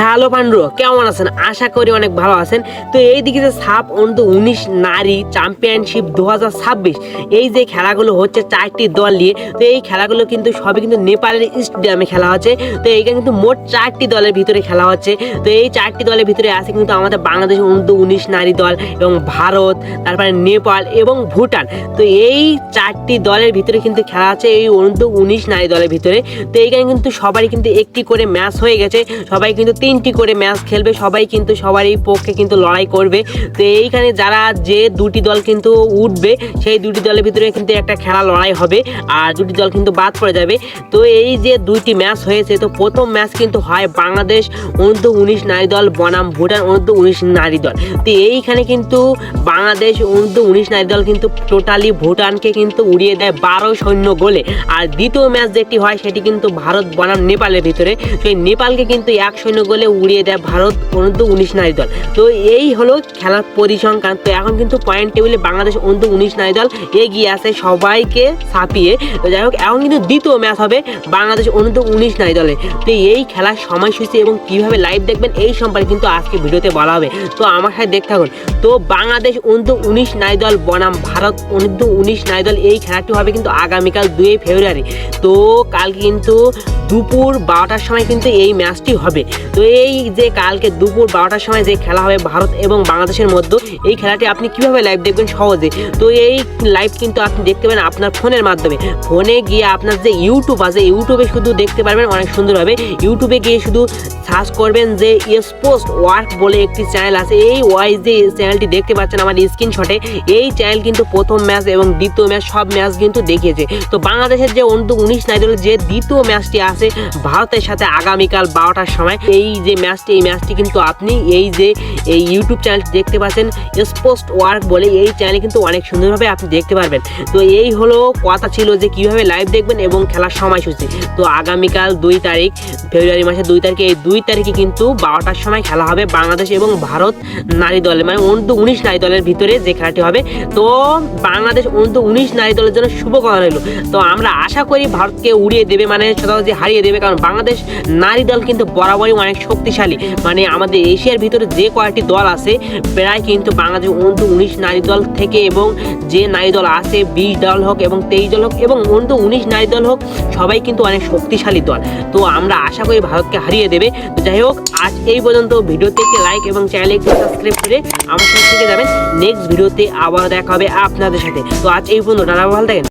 Hello Pandu, কেমন আছেন? আশা করি অনেক ভালো আছেন। তো এই দিকে যে সাপ অন্ত উনিশ নারী চ্যাম্পিয়নশিপ দু হাজার ছাব্বিশ, এই যে খেলাগুলো হচ্ছে চারটি দল নিয়ে, তো এই খেলাগুলো কিন্তু সবই কিন্তু নেপালের স্টেডিয়ামে খেলা হচ্ছে। তো এইখানে কিন্তু মোট চারটি দলের ভিতরে খেলা হচ্ছে। তো এই চারটি দলের ভিতরে আছে কিন্তু আমাদের বাংলাদেশ অন্ত উনিশ নারী দল এবং ভারত, তারপরে নেপাল এবং ভুটান। তো এই চারটি দলের ভিতরে কিন্তু খেলা আছে এই অন্ত উনিশ নারী দলের ভিতরে। তো এইখানে কিন্তু সবারই কিন্তু একটি করে ম্যাচ হয়ে গেছে। সবাই কিন্তু তিনটি করে ম্যাচ খেলবে, সবাই কিন্তু সবারই পক্ষে কিন্তু লড়াই করবে। তো এইখানে যারা যে দুটি দল কিন্তু উঠবে, সেই দুটি দলের ভিতরে কিন্তু একটা খেলা লড়াই হবে আর দুটি দল কিন্তু বাদ পড়ে যাবে। তো এই যে দুইটি ম্যাচ হয়েছে, তো প্রথম ম্যাচ কিন্তু হয় বাংলাদেশ অনূর্ধ্ব উনিশ নারী দল, বনাম ভুটান অনূর্ধ্ব উনিশ নারী দল। তো এইখানে কিন্তু বাংলাদেশ অনূর্ধ্ব উনিশ নারী দল কিন্তু টোটালি ভুটানকে কিন্তু উড়িয়ে দেয় বারো সৈন্য গোলে। আর দ্বিতীয় ম্যাচ যেটি হয়, সেটি কিন্তু ভারত, বনাম, নেপালের ভিতরে। সেই নেপালকে কিন্তু এক সৈন্য গোলে উড়িয়ে দেয় ভারত, অনূর্ধ্ব উনিশ নারী দল। তো এই হলো খেলার পরিসংখ্যান। তো এখন কিন্তু পয়েন্ট টেবিলে বাংলাদেশ অনূর্ধ্ব উনিশ নারী দল এগিয়ে আছে সবাইকে ছাপিয়ে। তো যাই হোক, এখন কিন্তু দ্বিতীয় ম্যাচ হবে বাংলাদেশ অনূর্ধ্ব উনিশ নারী দলে। তো এই খেলার সময়সূচি এবং কীভাবে লাইভ দেখবেন এই সম্পর্কে কিন্তু আজকে ভিডিওতে বলা হবে। তো আমার সাথে দেখতে থাকুন। তো বাংলাদেশ অনূর্ধ্ব উনিশ নারী দল বনাম, ভারত অনূর্ধ্ব উনিশ নারী দল এই খেলাটি হবে কিন্তু আগামীকাল দুই ফেব্রুয়ারি। তো কালকে কিন্তু দুপুর বারোটার সময় কিন্তু এই ম্যাচটি হবে। তো এই যে কালকে দুপুর বারোটার সময় যে খেলা হবে ভারত এবং বাংলাদেশের মধ্যে, এই খেলাটি আপনি কীভাবে লাইভ দেখবেন সহজে? তো এই লাইভ কিন্তু আপনি দেখতে পাবেন আপনার ফোনের মাধ্যমে। ফোনে গিয়ে আপনার যে ইউটিউব আছে ইউটিউবে শুধু দেখতে পারবেন অনেক সুন্দরভাবে। ইউটিউবে গিয়ে শুধু সার্চ করবেন যে স্পোস্ট ওয়ার্ক বলে একটি চ্যানেল আছে। এই ওয়াই যে চ্যানেলটি দেখতে পাচ্ছেন আমার স্ক্রিনশটে এই চ্যানেল কিন্তু প্রথম ম্যাচ এবং দ্বিতীয় ম্যাচ সব ম্যাচ কিন্তু দেখিয়েছে। তো বাংলাদেশের যে অন্ত উনিশ নাইদলের যে দ্বিতীয় ম্যাচটি আছে, ভারতের সাথে আগামীকাল বারোটার সময়, এই যে ম্যাচটি এই ম্যাচটি কিন্তু আপনি এই যে, এই ইউটিউব চ্যানেলটি দেখতে পাচ্ছেন স্পোস্ট ওয়ার্ক বলে এই চ্যানেলে কিন্তু অনেক সুন্দরভাবে আপনি দেখতে পারবেন। তো এই হলো কথা ছিল যে কীভাবে লাইভ দেখবেন এবং খেলার সময়সূচি। তো আগামীকাল দুই তারিখ ফেব্রুয়ারি মাসের দুই তারিখে, এই দুই তারিখে কিন্তু বারোটার সময় খেলা হবে বাংলাদেশ এবং ভারত নারী দলের মানে অনূর্ধ্ব উনিশ নারী দলের ভিতরে যে খেলাটি হবে। তো বাংলাদেশ অনূর্ধ্ব উনিশ নারী দলের জন্য শুভকামনা রইল। তো আমরা আশা করি ভারতকে উড়িয়ে দেবে মানে সহজে হারিয়ে দেবে, কারণ বাংলাদেশ নারী দল কিন্তু বরাবরই অনেক শক্তিশালী। মানে আমাদের এশিয়ার ভিতরে যে কয়েকটি দল আছে, প্রায় কিন্তু বাংলাদেশ অনূর্ধ্ব উনিশ নারী দল থেকে এবং যে নারী দল আছে, বিশ দল হোক এবং তেইশ দল হোক এবং অনূর্ধ্ব উনিশ নারী দল হোক, সবাই কিন্তু অনেক শক্তিশালী দল। তো আমরা আশা করি ভারতকে হারিয়ে দেবে। তো যাই হোক, আজ এই পর্যন্ত ভিডিওতে একটি লাইক এবং চ্যানেলে একটি সাবস্ক্রাইব করে আমার সাথে থেকে যাবেন। নেক্সট ভিডিওতে আবার দেখা হবে আপনাদের সাথে। তো আজ এই পর্যন্ত দাদা ভালো থাকেন।